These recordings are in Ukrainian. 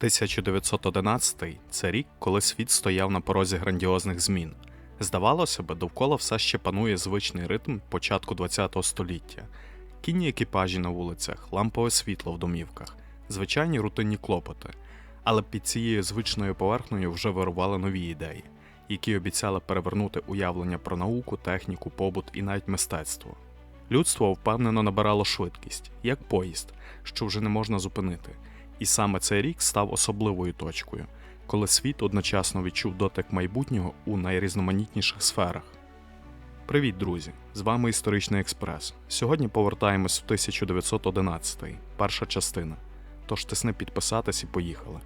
1911 це рік, коли світ стояв на порозі грандіозних змін. Здавалося б, довкола все ще панує звичний ритм початку ХХ століття. Кінні екіпажі на вулицях, лампове світло в домівках, звичайні рутинні клопоти. Але під цією звичною поверхнею вже вирували нові ідеї, які обіцяли перевернути уявлення про науку, техніку, побут і навіть мистецтво. Людство впевнено набирало швидкість, як поїзд, що вже не можна зупинити. І саме цей рік став особливою точкою, коли світ одночасно відчув дотик майбутнього у найрізноманітніших сферах. Привіт, друзі! З вами Історичний Експрес. Сьогодні повертаємось в 1911, перша частина. Тож тисни підписатись і поїхали.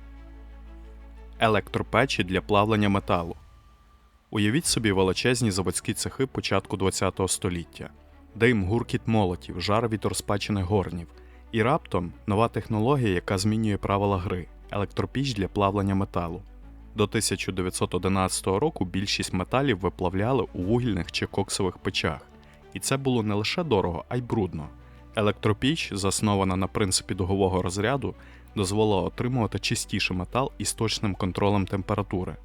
Електропечі для плавлення металу. Уявіть собі величезні заводські цехи початку ХХ століття, дим, гуркіт молотів, жар від розпечених горнів. І раптом нова технологія, яка змінює правила гри електропіч для плавлення металу. До 1911 року більшість металів виплавляли у вугільних чи коксових печах, і це було не лише дорого, а й брудно. Електропіч, заснована на принципі дугового розряду, дозволила отримувати чистіший метал із точним контролем температури.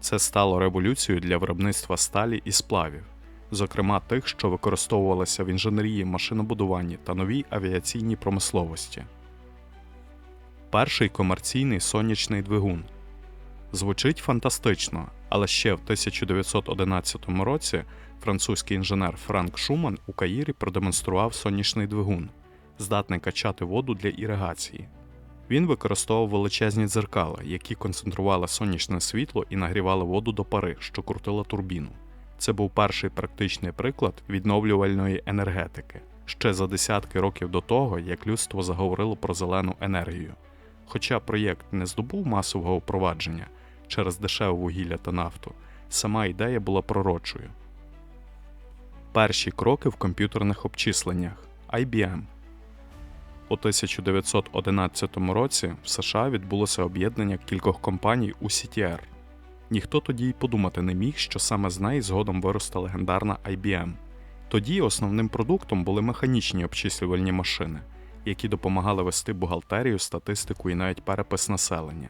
Це стало революцією для виробництва сталі і сплавів зокрема тих, що використовувалися в інженерії, машинобудуванні та новій авіаційній промисловості. Перший комерційний сонячний двигун звучить фантастично, але ще в 1911 році французький інженер Франк Шуман у Каїрі продемонстрував сонячний двигун, здатний качати воду для іригації. Він використовував величезні дзеркала, які концентрували сонячне світло і нагрівали воду до пари, що крутила турбіну. Це був перший практичний приклад відновлювальної енергетики ще за десятки років до того, як людство заговорило про зелену енергію. Хоча проєкт не здобув масового впровадження через дешеве вугілля та нафту, сама ідея була пророчою. Перші кроки в комп'ютерних обчисленнях IBM. У 1911 році в США відбулося об'єднання кількох компаній у CTR. Ніхто тоді й подумати не міг, що саме з неї згодом виросте легендарна IBM. Тоді основним продуктом були механічні обчислювальні машини, які допомагали вести бухгалтерію, статистику і навіть перепис населення.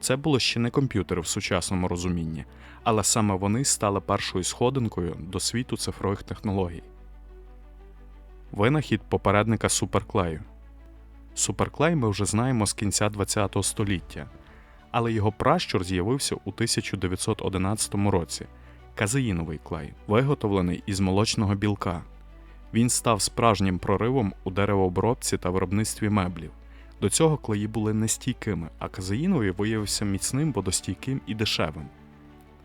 Це було ще не комп'ютери в сучасному розумінні, але саме вони стали першою сходинкою до світу цифрових технологій. Винахід попередника суперклею. Суперклей ми вже знаємо з кінця ХХ століття але його пращур з'явився у 1911 році казеїновий клей, виготовлений із молочного білка. Він став справжнім проривом у деревообробці та виробництві меблів. До цього клеї були нестійкими, а казеїновий виявився міцним, водостійким і дешевим.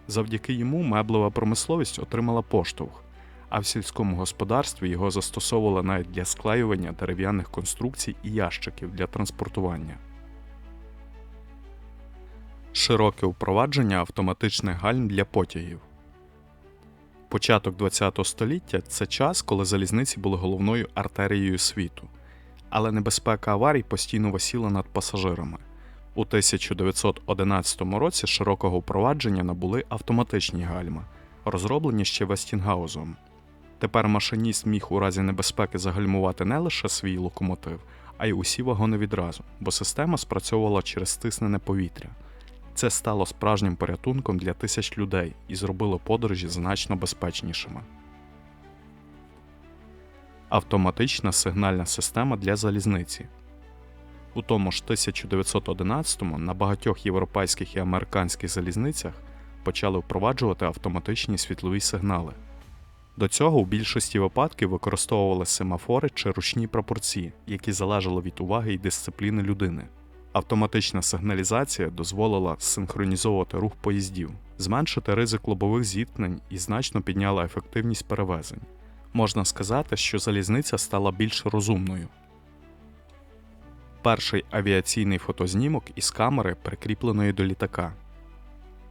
Завдяки йому меблева промисловість отримала поштовх, а в сільському господарстві його застосовували навіть для склеювання дерев'яних конструкцій і ящиків для транспортування широке впровадження автоматичних гальм для потягів. Початок ХХ століття це час, коли залізниці були головною артерією світу, але небезпека аварій постійно висіла над пасажирами. У 1911 році широкого впровадження набули автоматичні гальма, розроблені ще Вестінгаузом. Тепер машиніст міг у разі небезпеки загальмувати не лише свій локомотив, а й усі вагони відразу, бо система спрацьовувала через стиснене повітря. Це стало справжнім порятунком для тисяч людей і зробило подорожі значно безпечнішими. Автоматична сигнальна система для залізниці. У тому ж 1911-му на багатьох європейських і американських залізницях почали впроваджувати автоматичні світлові сигнали. До цього у більшості випадків використовували семафори чи ручні пропорції, які залежали від уваги і дисципліни людини. Автоматична сигналізація дозволила синхронізовувати рух поїздів, зменшити ризик лобових зіткнень і значно підняла ефективність перевезень. Можна сказати, що залізниця стала більш розумною. Перший авіаційний фотознімок із камери, прикріпленої до літака.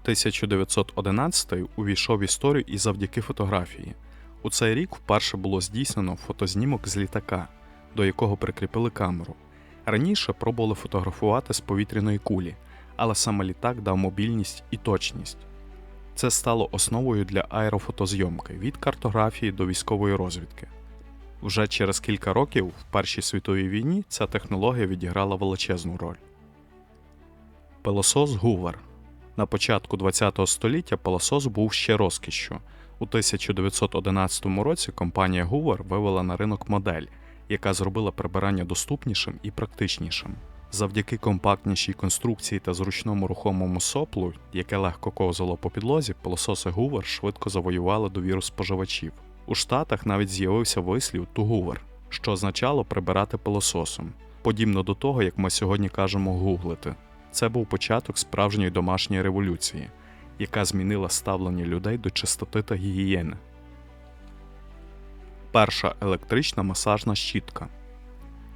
1911 увійшов в історію і завдяки фотографії. У цей рік вперше було здійснено фотознімок з літака, до якого прикріпили камеру. Раніше пробували фотографувати з повітряної кулі, але саме літак дав мобільність і точність. Це стало основою для аерофотозйомки від картографії до військової розвідки. Вже через кілька років в Першій світовій війні ця технологія відіграла величезну роль. Пилосос Гувер. На початку ХХ століття пилосос був ще розкішшю. У 1911 році компанія Гувер вивела на ринок модель, яка зробила прибирання доступнішим і практичнішим. Завдяки компактнішій конструкції та зручному рухомому соплу, яке легко ковзало по підлозі, пилососи Гувер швидко завоювали довіру споживачів. У Штатах навіть з'явився вислів «to hoover», що означало прибирати пилососом, подібно до того, як ми сьогодні кажемо гуглити. Це був початок справжньої домашньої революції, яка змінила ставлення людей до чистоти та гігієни. Перша електрична масажна щітка.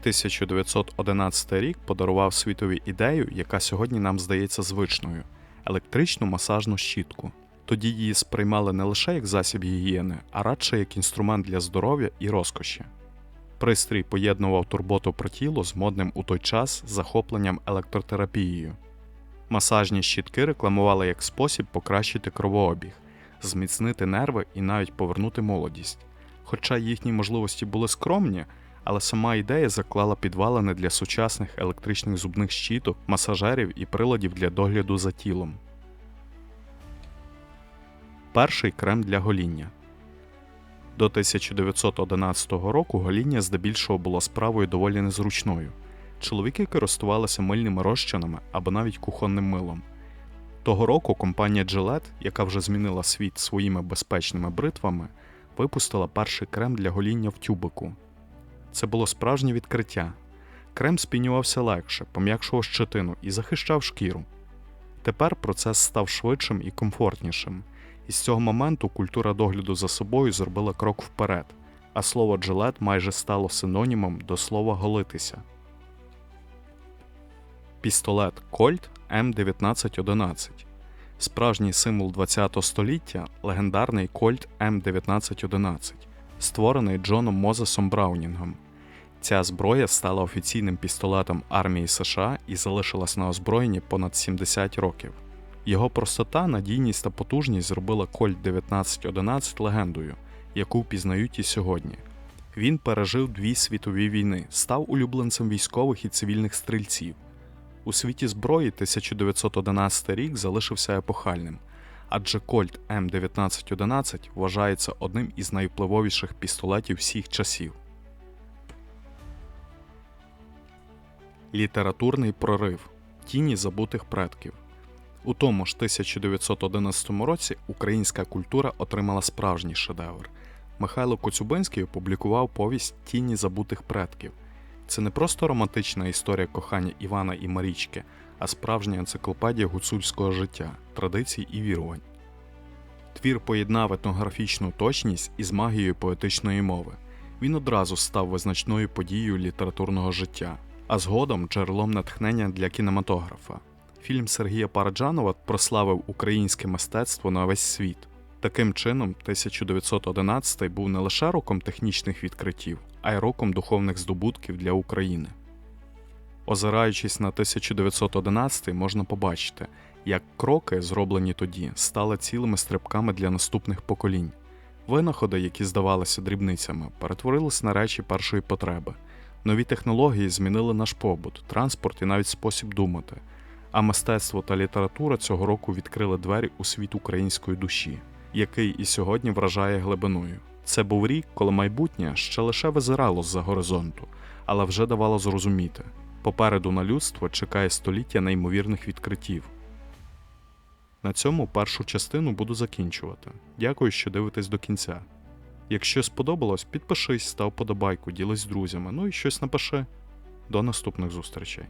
1911 рік подарував світові ідею, яка сьогодні нам здається звичною електричну масажну щітку. Тоді її сприймали не лише як засіб гігієни, а радше як інструмент для здоров'я і розкоші. Пристрій поєднував турботу про тіло з модним у той час захопленням електротерапією. Масажні щітки рекламували як спосіб покращити кровообіг, зміцнити нерви і навіть повернути молодість. Хоча їхні можливості були скромні, але сама ідея заклала підвалини для сучасних електричних зубних щіток, масажерів і приладів для догляду за тілом. Перший крем для гоління. До 1911 року гоління здебільшого було справою доволі незручною. Чоловіки користувалися мильними розчинами або навіть кухонним милом. Того року компанія Gillette, яка вже змінила світ своїми безпечними бритвами, випустила перший крем для гоління в тюбику. Це було справжнє відкриття. Крем спінювався легше, пом'якшував щетину і захищав шкіру. Тепер процес став швидшим і комфортнішим, і з цього моменту культура догляду за собою зробила крок вперед, а слово джилет майже стало синонімом до слова голитися. Пістолет Colt М1911 Справжній символ ХХ століття легендарний Colt М1911, створений Джоном Мозесом Браунінгом. Ця зброя стала офіційним пістолетом армії США і залишилась на озброєнні понад 70 років. Його простота, надійність та потужність зробила Colt 1911 легендою, яку впізнають і сьогодні. Він пережив дві світові війни, став улюбленцем військових і цивільних стрільців. У світі зброї 1911 рік залишився епохальним, адже Colt М1911 вважається одним із найвпливовіших пістолетів всіх часів. Літературний прорив Тіні забутих предків. У тому ж 1911 році українська культура отримала справжній шедевр. Михайло Коцюбинський опублікував повість Тіні забутих предків. Це не просто романтична історія кохання Івана і Марічки, а справжня енциклопедія гуцульського життя, традицій і вірувань. Твір поєднав етнографічну точність із магією поетичної мови. Він одразу став визначною подією літературного життя, а згодом джерелом натхнення для кінематографа. Фільм Сергія Параджанова прославив українське мистецтво на весь світ. Таким чином, 1911 був не лише роком технічних відкриттів, а й роком духовних здобутків для України. Озираючись на 1911, можна побачити, як кроки, зроблені тоді, стали цілими стрибками для наступних поколінь. Винаходи, які здавалися дрібницями, перетворились на речі першої потреби. Нові технології змінили наш побут, транспорт і навіть спосіб думати. А мистецтво та література цього року відкрили двері у світ української душі, який і сьогодні вражає глибиною. Це був рік, коли майбутнє ще лише визирало з-за горизонту, але вже давало зрозуміти попереду на людство чекає століття неймовірних відкриттів. На цьому першу частину буду закінчувати. Дякую, що дивитесь до кінця. Якщо сподобалось, підпишись, став подобайку, ділись з друзями, ну і щось напиши. До наступних зустрічей.